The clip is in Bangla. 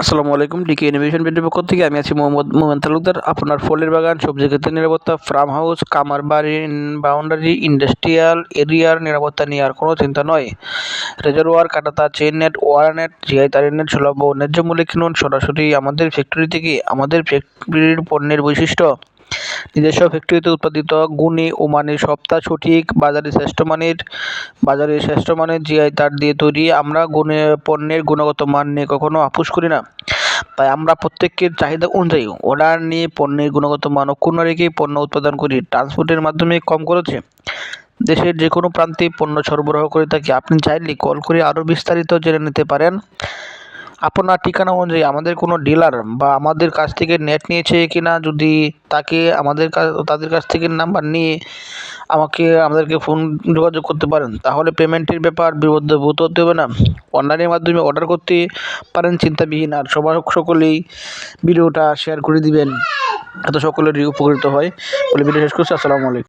আসসালামু আলাইকুম ডিকে ইনোভেশন বিডির পক্ষ থেকে আমি আছি মোহাম্মদ মোহাম্মদ তালুকদার। আপনার ফলের বাগান, সবজি ক্ষেত্রে নিরাপত্তা ফার্ম হাউস কামার বাড়ি বাউন্ডারি ইন্ডাস্ট্রিয়াল এরিয়ার নিরাপত্তা নিয়ে আর কোনো চিন্তা নয়। Razor wire কাটাতা chain net wire net GI তারের নেট সুলভ ন্যায্য মূল্যে কিনুন। সরাসরি আমাদের ফ্যাক্টরি থেকে আমাদের ফ্যাক্টরির পণ্যের বৈশিষ্ট্য নিজস্ব ফ্যাক্টরিতে উৎপাদিত গুণী ও মানের সপ্তাহ সঠিক, বাজারে শ্রেষ্ঠ মানের, বাজারে শ্রেষ্ঠ মানের জিআই তার দিয়ে তৈরি। আমরা গুণে, পণ্যের গুণগত মান নিয়ে কখনো আপোষ করি না। তাই আমরা প্রত্যেকের চাহিদা অনুযায়ী অর্ডার নিয়ে পণ্যের গুণগত মান অক্ষুণ্ণ রেখে পণ্য উৎপাদন করি। ট্রান্সপোর্টের মাধ্যমে কম খরচে। দেশের যে কোনো প্রান্তে পণ্য সরবরাহ করে থাকি। আপনি চাইলে কল করে আরও বিস্তারিত জেনে নিতে পারেন। আপনার ঠিকানা অনুযায়ী আমাদের কোনো ডিলার বা আমাদের কাছ থেকে নেট নিয়েছে কিনা যদি তাকে আমাদের কাছ তাদের কাছ থেকে নাম্বার নিয়ে আমাকে, আমাদেরকে ফোন যোগাযোগ করতে পারেন, তাহলে পেমেন্টের ব্যাপার বিবদ্ধভূত হতে হবে না। অনলাইনের মাধ্যমে অর্ডার করতে পারেন চিন্তাবিহীন আর সবার সকলেই ভিডিওটা শেয়ার করে দিবেন এত সকলেরই উপকৃত হয়। বলে ভিডিও শেষ করছি, আসসালামু আলাইকুম।